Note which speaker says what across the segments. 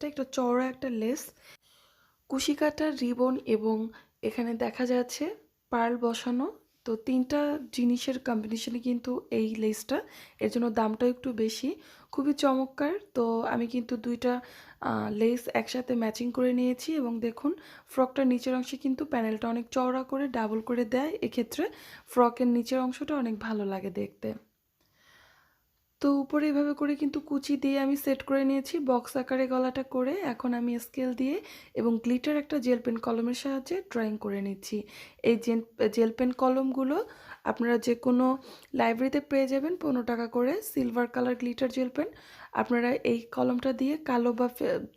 Speaker 1: এটা একটা চওড়া একটা লেস। কুশি কাটার রিবন এবং এখানে দেখা যাচ্ছে পার্ল বসানো। তো তিনটা জিনিসের কম্বিনেশনে কিন্তু এই লেসটা। এর জন্য দামটাও একটু বেশি। খুবই চমৎকার। তো আমি কিন্তু দুইটা লেস একসাথে ম্যাচিং করে নিয়েছি এবং দেখুন ফ্রকটার নিচের অংশে কিন্তু প্যানেলটা অনেক চওড়া করে ডাবল করে দেয়। এক্ষেত্রে ফ্রকের নিচের অংশটা অনেক ভালো লাগে দেখতে। তো উপরে এভাবে করে কিন্তু কুচি দিয়ে আমি সেট করে নিয়েছি। বক্স আকারে গলাটা করে এখন আমি স্কেল দিয়ে এবং গ্লিটার একটা জেল পেন কলমের সাহায্যে ড্রয়িং করে নিচ্ছি। এই জেল পেন কলমগুলো আপনারা যে কোনো লাইব্রেরিতে পেয়ে যাবেন পনেরো টাকা করে silver colour glitter gel pen আপনারা এই কলমটা দিয়ে কালো বা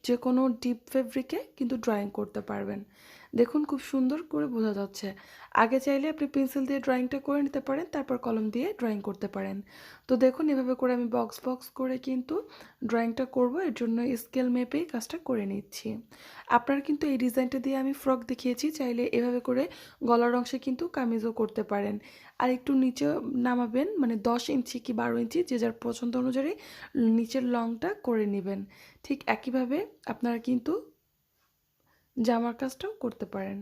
Speaker 1: যে কোনো ডিপ ফেব্রিকে কিন্তু ড্রয়িং করতে পারবেন। দেখুন খুব সুন্দর করে বোঝা যাচ্ছে। আগে চাইলে আপনি পেন্সিল দিয়ে ড্রয়িংটা করে নিতে পারেন, তারপর কলম দিয়ে ড্রয়িং করতে পারেন। তো দেখুন, এভাবে করে আমি বক্স বক্স করে কিন্তু ড্রয়িংটা করব, এর জন্য স্কেল মেপেই কাজটা করে নিচ্ছি। আপনারা কিন্তু এই ডিজাইনটা দিয়ে আমি ফ্রক দেখিয়েছি, চাইলে এভাবে করে গলার অংশে কিন্তু কামিজও করতে পারেন। আর একটু নিচে নামাবেন মানে দশ ইঞ্চি কি বারো ইঞ্চি যে যার পছন্দ অনুযায়ী নিচের লংটা করে নেবেন। ঠিক একইভাবে আপনারা কিন্তু জামার কাজটাও করতে পারেন।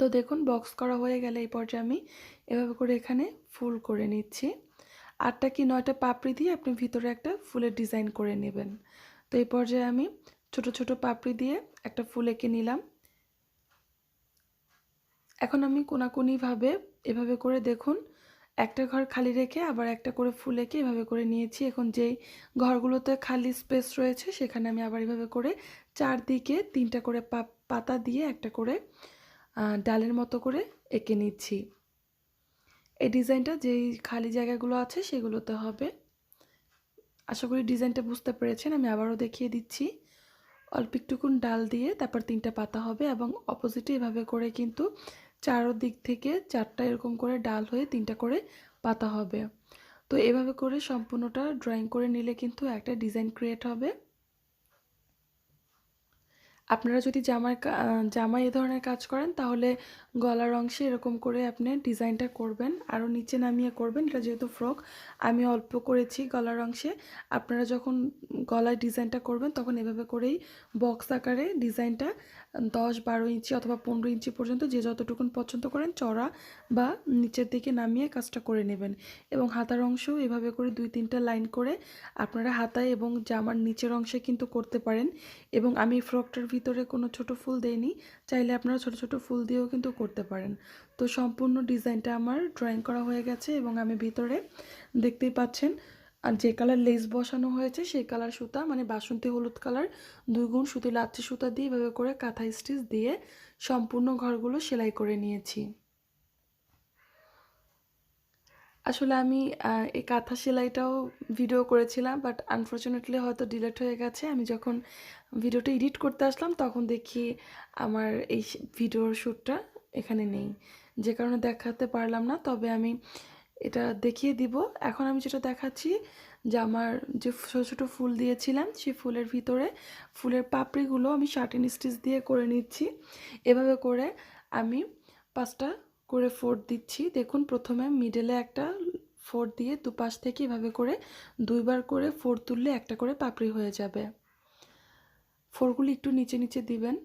Speaker 1: তো দেখুন বক্স করা হয়ে গেলে এই পর্যায়ে আমি এভাবে করে এখানে ফুল করে নিচ্ছি। আটটা কি নয়টা পাপড়ি দিয়ে আপনি ভিতরে একটা ফুলের ডিজাইন করে নেবেন। তো এই পর্যায়ে আমি ছোট ছোট পাপড়ি দিয়ে একটা ফুল এঁকে নিলাম। এখন আমি কোনাকুনিভাবে এভাবে করে দেখুন, একটা ঘর খালি রেখে আবার একটা করে ফুল এঁকে এভাবে করে নিয়েছি। এখন যেই ঘরগুলোতে খালি স্পেস রয়েছে, সেখানে আমি আবার এভাবে করে চারদিকে তিনটা করে পাতা দিয়ে একটা করে ডালের মতো করে এঁকে নিচ্ছি। এই ডিজাইনটা যেই খালি জায়গাগুলো আছে, সেগুলোতে হবে। আশা করি ডিজাইনটা বুঝতে পেরেছেন, আমি আবারও দেখিয়ে দিচ্ছি। অল্প একটুকুন ডাল দিয়ে তারপর তিনটা পাতা হবে এবং অপোজিটে এভাবে করে কিন্তু চারো দিক থেকে চারটা এরকম করে ডাল হয়ে তিনটা করে পাতা হবে। তো এভাবে করে সম্পূর্ণটা ড্রয়িং করে নিলে কিন্তু একটা ডিজাইন ক্রিয়েট হবে। আপনারা যদি জামার জামা এ ধরনের কাজ করেন, তাহলে গলার অংশে এরকম করে আপনি ডিজাইনটা করবেন। আরও নিচে নামিয়ে করবেন। এটা যেহেতু ফ্রক আমি অল্প করেছি গলার অংশে। আপনারা যখন গলায় ডিজাইনটা করবেন, তখন এভাবে করেই বক্স আকারে ডিজাইনটা দশ বারো ইঞ্চি অথবা পনেরো ইঞ্চি পর্যন্ত যে যতটুকুন পছন্দ করেন চড়া বা নিচের দিকে নামিয়ে কাজটা করে নেবেন। এবং হাতার অংশও এভাবে করে দুই তিনটা লাইন করে আপনারা হাতায় এবং জামার নিচের অংশে কিন্তু করতে পারেন। এবং আমি ফ্রকটার ভিতরে কোনো ছোট ফুল দেইনি, চাইলে আপনারা ছোট ছোট ফুল দিয়েও কিন্তু করতে পারেন। তো সম্পূর্ণ ডিজাইনটা আমার ড্রয়িং করা হয়ে গেছে এবং আমি ভিতরে দেখতেই পাচ্ছেন আর যে কালার লেস বসানো হয়েছে, সেই কালার সুতা মানে বাসন্তী হলুদ কালার দুই গুণ সুতি লাচ্ছি সুতা দিয়ে এভাবে করে কাঁথা স্টিচ দিয়ে সম্পূর্ণ ঘরগুলো সেলাই করে নিয়েছি। আসলে আমি এই কাঁথা সেলাইটাও ভিডিও করেছিলাম বাট আনফর্চুনেটলি হয়তো ডিলেট হয়ে গেছে। আমি যখন ভিডিওটা এডিট করতে আসলাম, তখন দেখি আমার এই ভিডিওর শ্যুটটা এখানে নেই। যে কারণে দেখাতে পারলাম না, তবে আমি এটা দেখিয়ে দিব। এখন আমি যেটা দেখাচ্ছি যে আমার যে ছোটো ছোটো ফুল দিয়েছিলাম, সেই ফুলের ভিতরে ফুলের পাপড়িগুলো আমি শার্টিন স্টিচ দিয়ে করে নিচ্ছি। এভাবে করে আমি পাঁচটা করে ফোর দিচ্ছি। দেখুন, প্রথমে মিডলে একটা ফোর দিয়ে দুপাশ থেকে এভাবে করে দুইবার করে ফোর তুললে একটা করে পাপড়ি হয়ে যাবে। ফোরগুলি একটু নিচে নিচে দিবেন।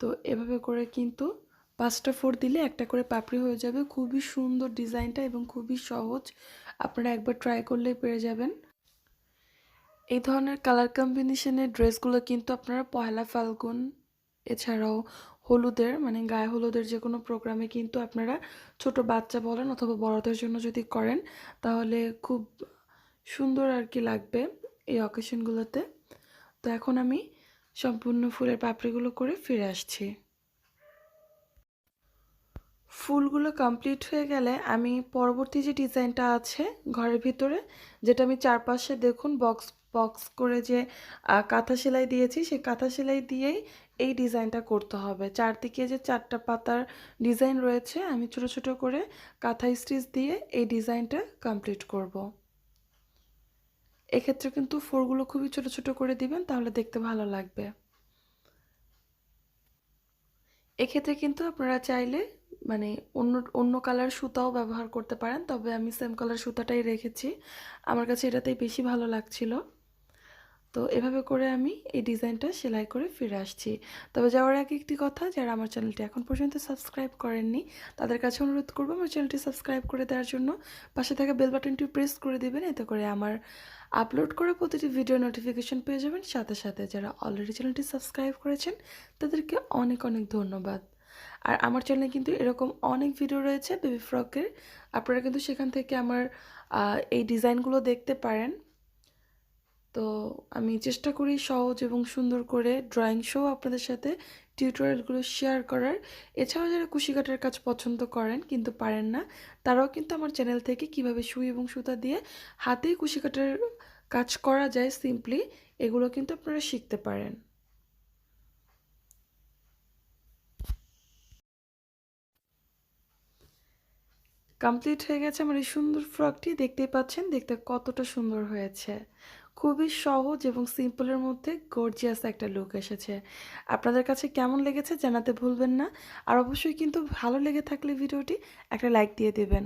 Speaker 1: তো এভাবে করে কিন্তু পাঁচটা ফোর দিলে একটা করে পাপড়ি হয়ে যাবে। খুবই সুন্দর ডিজাইনটা এবং খুবই সহজ। আপনারা একবার ট্রাই করলেই পেরে যাবেন। এই ধরনের কালার কম্বিনেশনের ড্রেসগুলো কিন্তু আপনারা পয়লা ফাল্গুন, এছাড়াও হলুদের মানে গায়ে হলুদের যে কোনো প্রোগ্রামে কিন্তু আপনারা ছোট বাচ্চা বলেন অথবা বড়দের জন্য যদি করেন, তাহলে খুব সুন্দর আর কি লাগবে এই অকেশনগুলোতে তো এখন আমি সম্পূর্ণ ফুলের পাপড়িগুলো করে ফিরে আসছি। ফুলগুলো কমপ্লিট হয়ে গেলে আমি পরবর্তী যে ডিজাইনটা আছে ঘরের ভিতরে, যেটা আমি চারপাশে দেখুন বক্স বক্স করে যে কাঁথা সেলাই দিয়েছি, সেই কাঁথা সেলাই দিয়েই এই ডিজাইনটা করতে হবে চারদিকে যে চারটা পাতার ডিজাইন রয়েছে, আমি ছোট ছোট করে কাঁথা স্টিচ দিয়ে এই ডিজাইনটা কমপ্লিট করব। এক্ষেত্রে কিন্তু ফোরগুলো খুবই ছোট ছোট করে দিবেন, তাহলে দেখতে ভালো লাগবে এক্ষেত্রে কিন্তু আপনারা চাইলে মানে অন্য অন্য কালার সুতাও ব্যবহার করতে পারেন, তবে আমি সেম কালার সুতাটাই রেখেছি। আমার কাছে এটাতেই বেশি ভালো লাগছিল। তো এভাবে করে আমি এই ডিজাইনটা সেলাই করে ফিরে আসছি। তবে যাওয়ার আগে একটি কথা, যারা আমার চ্যানেলটি এখন পর্যন্ত সাবস্ক্রাইব করেননি, তাদের কাছে অনুরোধ করব আমার চ্যানেলটি সাবস্ক্রাইব করে দেওয়ার জন্য পাশে থাকা বেল বাটনটি প্রেস করে দেবেন, এতে করে আমার আপলোড করা প্রতিটি ভিডিও নোটিফিকেশন পেয়ে যাবেন। সাথে সাথে যারা অলরেডি চ্যানেলটি সাবস্ক্রাইব করেছেন, তাদেরকে অনেক অনেক ধন্যবাদ। আর আমার চ্যানেলে কিন্তু এরকম অনেক ভিডিও রয়েছে বেবি ফ্রকের আপনারা কিন্তু সেখান থেকে আমার এই ডিজাইনগুলো দেখতে পারেন। তো আমি চেষ্টা করি সহজ এবং সুন্দর করে ড্রয়িং শো আপনাদের সাথে টিউটোরিয়ালগুলো শেয়ার করার। এছাড়াও যারা কুশি কাটার কাজ পছন্দ করেন কিন্তু পারেন না, তারাও কিন্তু আমার চ্যানেল থেকে কীভাবে সুই এবং সুতা দিয়ে হাতেই কুশি কাটার কাজ করা যায় সিম্পলি এগুলো কিন্তু আপনারা শিখতে পারেন। কমপ্লিট হয়ে গেছে আমার এই সুন্দর ফ্রকটি দেখতেই পাচ্ছেন, দেখতে কতটা সুন্দর হয়েছে। খুবই সহজ এবং সিম্পলের মধ্যে গর্জিয়াস একটা লুক এসেছে। আপনাদের কাছে কেমন লেগেছে জানাতে ভুলবেন না। আর অবশ্যই কিন্তু ভালো লেগে থাকলে ভিডিওটি একটা লাইক দিয়ে দেবেন।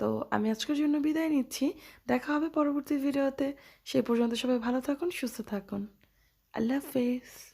Speaker 1: তো আমি আজকের জন্য বিদায় নিচ্ছি। দেখা হবে পরবর্তী ভিডিওতে। সেই পর্যন্ত সবাই ভালো থাকুন, সুস্থ থাকুন। আল্লাহ হাফেজ।